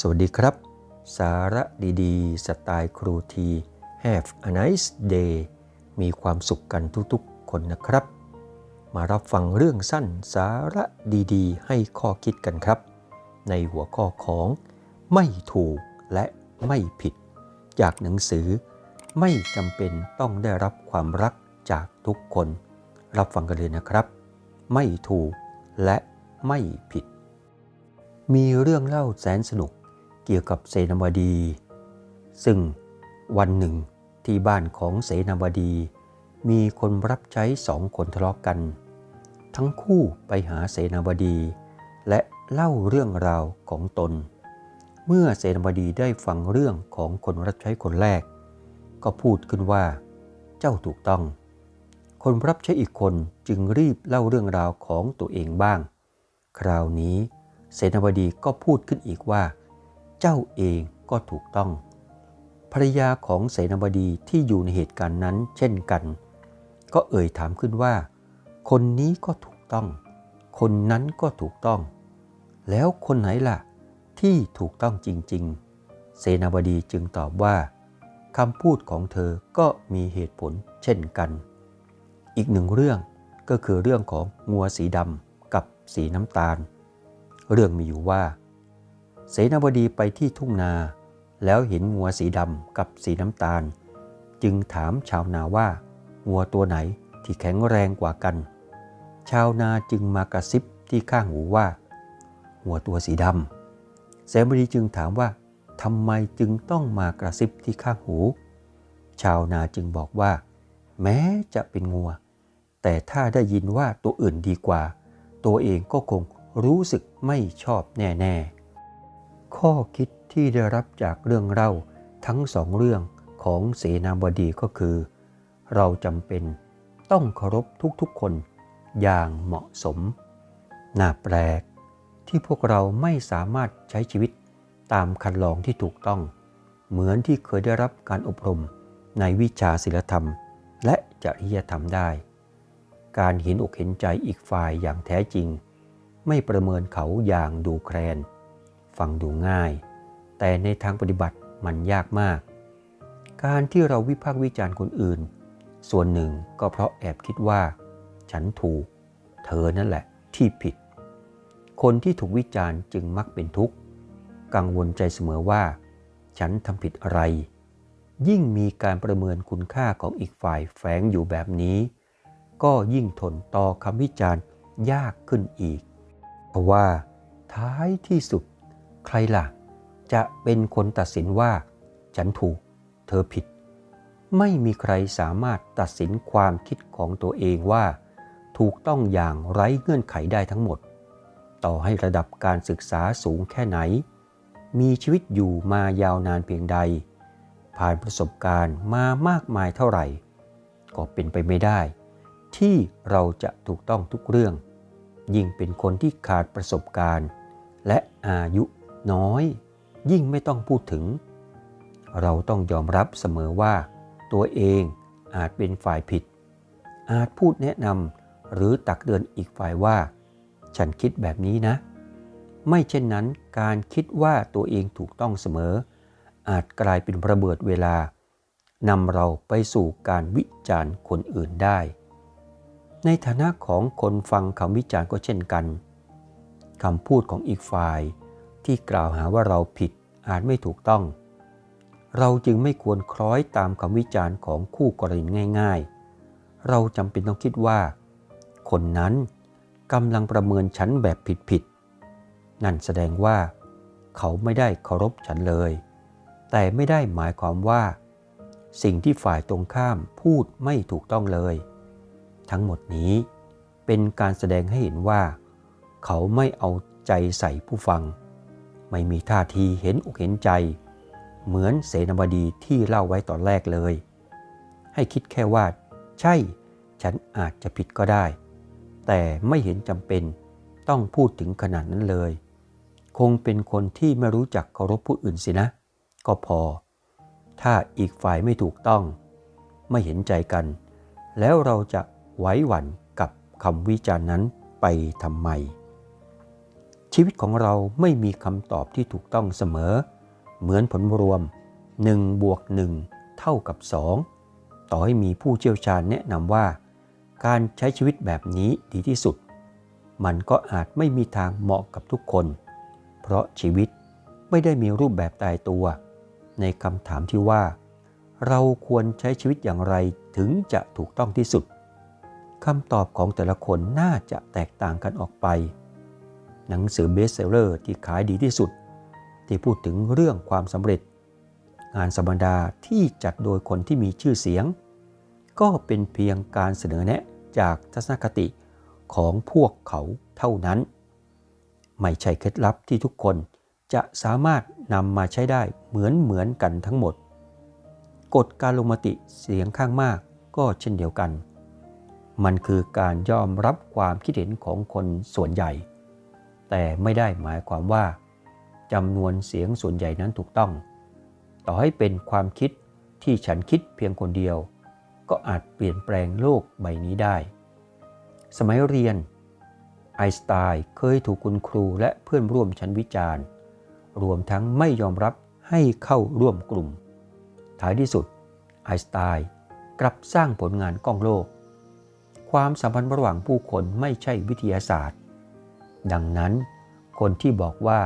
สวัสดีครับ สาระดีๆ สไตล์ครูที Have a nice day มีความสุขกันทุกๆ คนนะครับ มารับฟังเรื่องสั้นสาระดีๆ ให้ข้อคิดกันครับ ในหัวข้อของไม่ถูกและไม่ผิด จากหนังสือ ไม่จำเป็นต้องได้รับความรักจากทุกคน รับฟังกันเลยนะครับ ไม่ถูกและไม่ผิด มีเรื่องเล่าแสนสนุก เกี่ยวกับเสนาบดี ซึ่งวันหนึ่งที่บ้านของเสนาบดี มีคนรับใช้สองคนทะเลาะกกัน ทั้งคู่ไปหาเสนาบดี และเล่าเรื่องราวของตน เมื่อเสนาบดีได้ฟังเรื่องของคนรับใช้คนแรก ก็พูดขึ้นว่า เจ้าถูกต้อง คนรับใช้อีกคนจึงรีบเล่าเรื่องราวของตัวเองบ้าง คราวนี้เสนาบดีก็พูดขึ้นอีกว่า เจ้าเองก็ถูกต้อง ภรรยาของเสนาบดีที่อยู่ในเหตุการณ์นั้นเช่นกัน ก็เอ่ยถามขึ้นว่า คนนี้ก็ถูกต้อง คนนั้นก็ถูกต้อง แล้วคนไหนล่ะ ที่ถูกต้องจริง ๆ เสนาบดีจึงตอบว่าคำพูดของเธอก็มีเหตุผลเช่นกัน อีกหนึ่งเรื่องก็คือเรื่องของงัวสีดำกับสีน้ำตาล เรื่องมีอยู่ว่า เสนาบดีไปที่ทุ่งนา แล้วเห็นงัวสีดำกับสีน้ำตาล จึงถามชาวนาว่างัวตัวไหนที่แข็งแรงกว่ากัน ชาวนาจึงมากระซิบที่ข้างหูว่างัวตัวสีดำเสนาบดีจึงถามว่าทำไมจึงต้องมากระซิบที่ข้างหู ชาวนาจึงบอกว่า แม้จะเป็นงัว แต่ถ้าได้ยินว่าตัวอื่นดีกว่า ตัวเองก็คงรู้สึกไม่ชอบแน่ ๆ ข้อคิดที่ได้รับจากเรื่องเล่าทั้งสองเรื่องของเสนาบดีก็คือ เราจำเป็นต้องเคารพทุกๆคนอย่างเหมาะสม น่าแปลกที่พวกเราไม่สามารถใช้ชีวิตตามคันลองที่ถูกต้อง เหมือนที่เคยได้รับการอบรมในวิชาศิลธรรม และจริยธรรมได้ การเห็นอกเห็นใจอีกฝ่ายอย่างแท้จริง ไม่ประเมินเขาอย่างดูแคลน ฟังดูง่าย แต่ในทางปฏิบัติมันยากมาก การที่เราวิพากษ์วิจารณ์คนอื่น ส่วนหนึ่งก็เพราะแอบคิดว่า ฉันถูก เธอนั่นแหละที่ผิด คนที่ถูกวิจารณ์จึงมักเป็นทุกข์ กังวลใจเสมอว่า ฉันทำผิดอะไร ยิ่งมีการประเมินคุณค่าของอีกฝ่ายแฝงอยู่แบบนี้ ก็ยิ่งทนต่อคำวิจารณ์ยากขึ้นอีก เพราะว่าท้ายที่สุด ใครล่ะ จะเป็นคนตัดสินว่า ฉันถูก เธอผิด ไม่มีใครสามารถตัดสินความคิดของตัวเองว่า ถูกต้องอย่างไร้เงื่อนไขได้ทั้งหมด ต่อให้ระดับการศึกษาสูงแค่ไหน มีชีวิตอยู่มายาวนานเพียงใด ผ่านประสบการณ์มามากมายเท่าไหร่ ก็เป็นไปไม่ได้ ที่เราจะถูกต้องทุกเรื่องยิ่งเป็นคนที่ขาดประสบการณ์ และอายุ น้อย ยิ่งไม่ต้องพูดถึง เราต้องยอมรับเสมอว่า ตัวเองอาจเป็นฝ่ายผิด อาจพูดแนะนำหรือตักเตือนอีกฝ่ายว่า ฉันคิดแบบนี้นะ ไม่เช่นนั้นการคิดว่าตัวเองถูกต้องเสมอ อาจกลายเป็นระเบิดเวลานำเราไปสู่การวิจารณ์คนอื่นได้ ในฐานะของคนฟังคำวิจารณ์ก็เช่นกันคำพูดของอีกฝ่าย ที่กล่าวหาว่าเราผิดอาจไม่ถูกต้อง เราจึงไม่ควรคล้อยตามคำวิจารณ์ของคู่กรณีง่าย ๆ เราจำเป็นต้องคิดว่า คนนั้นกำลังประเมินฉันแบบผิดๆนั่นแสดงว่า เขาไม่ได้เคารพฉันเลย แต่ไม่ได้หมายความว่า สิ่งที่ฝ่ายตรงข้ามพูดไม่ถูกต้องเลย ทั้งหมดนี้เป็นการแสดงให้เห็นว่า เขาไม่เอาใจใส่ผู้ฟัง ไม่มีท่าทีเห็นอกเห็นใจ เหมือนเสนาบดีที่เล่าไว้ตอนแรกเลย ให้คิดแค่ว่า ใช่ ฉันอาจจะผิดก็ได้ แต่ไม่เห็นจำเป็นต้องพูดถึงขนาดนั้นเลย คงเป็นคนที่ไม่รู้จักเคารพผู้อื่นสินะ ก็พอ ถ้าอีกฝ่ายไม่ถูกต้อง ไม่เห็นใจกัน แล้วเราจะไหว้หวั่นกับคำวิจารณ์นั้นไปทำไม ชีวิตของเราไม่มีคำตอบที่ถูกต้องเสมอ เหมือนผลรวม1บวก1เท่ากับ 2 ต่อให้มีผู้เชี่ยวชาญแนะนำว่า การใช้ชีวิตแบบนี้ดีที่สุด มันก็อาจไม่มีทางเหมาะกับทุกคน เพราะชีวิตไม่ได้มีรูปแบบตายตัว ในคำถามที่ว่า เราควรใช้ชีวิตอย่างไรถึงจะถูกต้องที่สุดคำตอบของแต่ละคนน่าจะแตกต่างกันออกไป หนังสือเบสเซลเลอร์ที่ขายดีที่สุด ที่พูดถึงเรื่องความสำเร็จ งานสัมมนาที่จัดโดยคนที่มีชื่อเสียง ก็เป็นเพียงการเสนอแนะจากทัศนคติของพวกเขาเท่านั้น ไม่ใช่เคล็ดลับที่ทุกคนจะสามารถนำมาใช้ได้เหมือนเหมือนกันทั้งหมด กฎการลงมติเสียงข้างมากก็เช่นเดียวกัน มันคือการยอมรับความคิดเห็นของคนส่วนใหญ่ แต่ไม่ได้หมายความว่าจำนวนเสียงส่วนใหญ่นั้นถูกต้อง ต่อให้เป็นความคิดที่ฉันคิดเพียงคนเดียว ก็อาจเปลี่ยนแปลงโลกใบนี้ได้ สมัยเรียนไอน์สไตน์เคยถูกคุณครูและเพื่อนร่วมชั้นวิจารณ์ รวมทั้งไม่ยอมรับให้เข้าร่วมกลุ่ม ท้ายที่สุดไอน์สไตน์กลับสร้างผลงานกล้องโลก ความสัมพันธ์ระหว่างผู้คนไม่ใช่วิทยาศาสตร์ ดังนั้น คนที่บอกว่า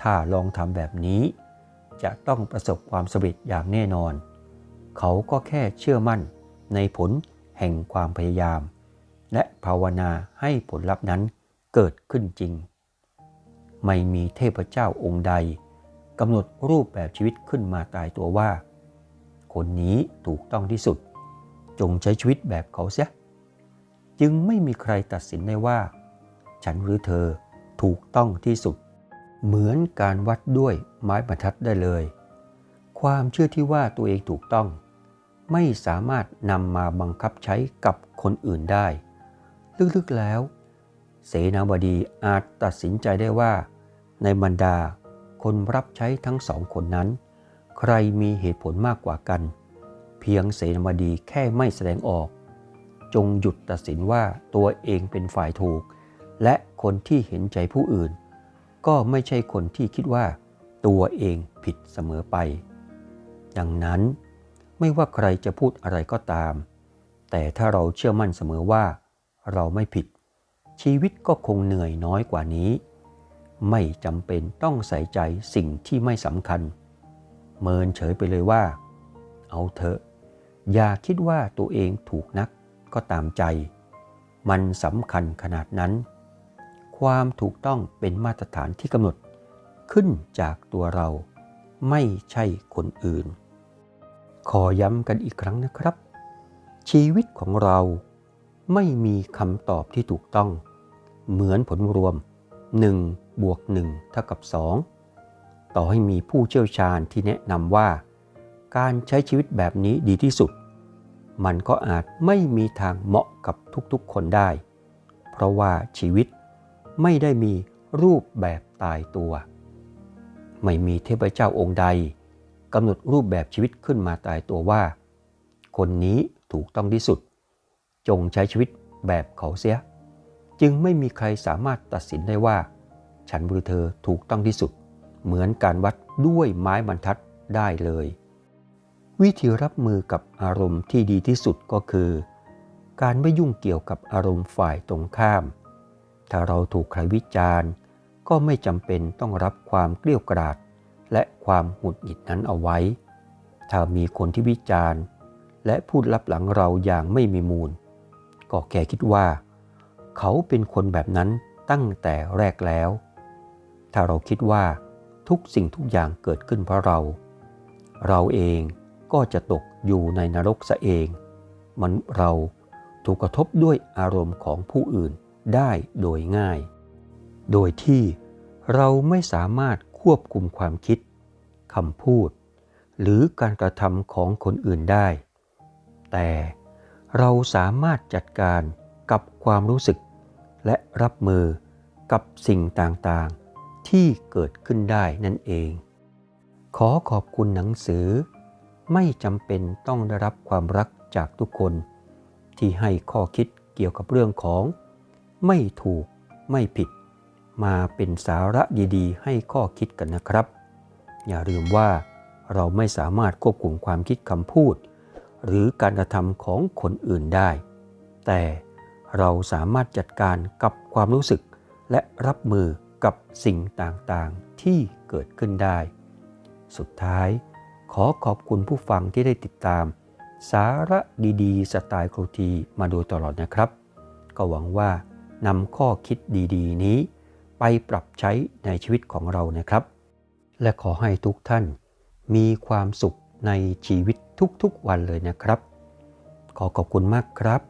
ถ้าลองทำแบบนี้ จะต้องประสบความสำเร็จอย่างแน่นอน เขาก็แค่เชื่อมั่นในผลแห่งความพยายาม และภาวนาให้ผลลัพธ์นั้นเกิดขึ้นจริง ไม่มีเทพเจ้าองค์ใดกำหนดรูปแบบชีวิตขึ้นมาตายตัวว่า คนนี้ถูกต้องที่สุด จงใช้ชีวิตแบบเขาเสีย จึงไม่มีใครตัดสินได้ว่า ฉันหรือเธอถูกต้องที่สุด เหมือนการวัดด้วยไม้บรรทัดได้เลย ความเชื่อที่ว่าตัวเองถูกต้อง ไม่สามารถนำมาบังคับใช้กับคนอื่นได้ ลึกๆแล้ว เสนาบดีอาจตัดสินใจได้ว่า ในบรรดาคนรับใช้ทั้งสองคนนั้น ใครมีเหตุผลมากกว่ากัน เพียงเสนาบดีแค่ไม่แสดงออก จงหยุดตัดสินว่าตัวเองเป็นฝ่ายถูก และคนที่เห็นใจผู้อื่น ก็ไม่ใช่คนที่คิดว่า ตัวเองผิดเสมอไป ดังนั้น ไม่ว่าใครจะพูดอะไรก็ตาม แต่ถ้าเราเชื่อมั่นเสมอว่า เราไม่ผิด ชีวิตก็คงเหนื่อยน้อยกว่านี้ ไม่จำเป็นต้องใส่ใจสิ่งที่ไม่สำคัญ เมินเฉยไปเลยว่า เอาเถอะ อย่าคิดว่าตัวเองถูกนักก็ตามใจ มันสำคัญขนาดนั้น ความถูกต้องเป็นมาตรฐานที่กำหนดขึ้นจากตัวเราไม่ใช่คนอื่น ขอย้ำกันอีกครั้งนะครับ ชีวิตของเราไม่มีคำตอบที่ถูกต้อง เหมือนผลรวม 1 บวก 1 เท่ากับ 2 ต่อให้มีผู้เชี่ยวชาญที่แนะนำว่า การใช้ชีวิตแบบนี้ดีที่สุด มันก็อาจไม่มีทางเหมาะกับทุกๆคนได้ เพราะว่าชีวิต ไม่ได้มีรูปแบบตายตัว ไม่มีเทพเจ้าองค์ใดกำหนดรูปแบบชีวิตขึ้นมาตายตัวว่า คนนี้ถูกต้องที่สุด จงใช้ชีวิตแบบเขาเสีย จึงไม่มีใครสามารถตัดสินได้ว่า ฉันหรือเธอถูกต้องที่สุด เหมือนการวัดด้วยไม้บรรทัดได้เลย วิธีรับมือกับอารมณ์ที่ดีที่สุดก็คือ การไม่ยุ่งเกี่ยวกับอารมณ์ฝ่ายตรงข้าม ถ้าเราถูกใครวิจารณ์ ก็ไม่จำเป็นต้องรับความเกลี้ยกราด และความหงุดหงิดนั้นเอาไว้ ถ้ามีคนที่วิจารณ์ และพูดลับหลังเราอย่างไม่มีมูล ก็แค่คิดว่า เขาเป็นคนแบบนั้นตั้งแต่แรกแล้ว ถ้าเราคิดว่าทุกสิ่งทุกอย่างเกิดขึ้นเพราะเรา เราเองก็จะตกอยู่ในนรกซะเอง มันเราถูกกระทบด้วยอารมณ์ของผู้อื่น ได้โดยง่าย โดยที่เราไม่สามารถควบคุมความคิดคำพูด หรือการกระทำของคนอื่นได้ แต่เราสามารถจัดการกับความรู้สึก และรับมือกับสิ่งต่างๆ ที่เกิดขึ้นได้นั่นเอง ขอขอบคุณหนังสือ ไม่จำเป็นต้องได้รับความรักจากทุกคน ที่ให้ข้อคิดเกี่ยวกับเรื่องของ ไม่ถูกไม่ผิด มาเป็นสาระดีๆ ให้ข้อคิดกันนะครับ อย่าลืมว่าเราไม่สามารถควบคุมความคิดคำพูด หรือการกระทำของคนอื่นได้ แต่เราสามารถจัดการกับความรู้สึก และรับมือกับสิ่งต่างๆที่เกิดขึ้นได้ สุดท้าย ขอขอบคุณผู้ฟังที่ได้ติดตาม สาระดีๆ สไตล์ครูทีมาโดยตลอดนะครับ ก็หวังว่า นำข้อคิดดีๆ นี้ ไปปรับใช้ในชีวิตของเรานะครับ และขอให้ทุกท่าน มีความสุขในชีวิตทุกๆวันเลยนะครับ ขอขอบคุณมากครับ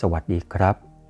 สวัสดีครับ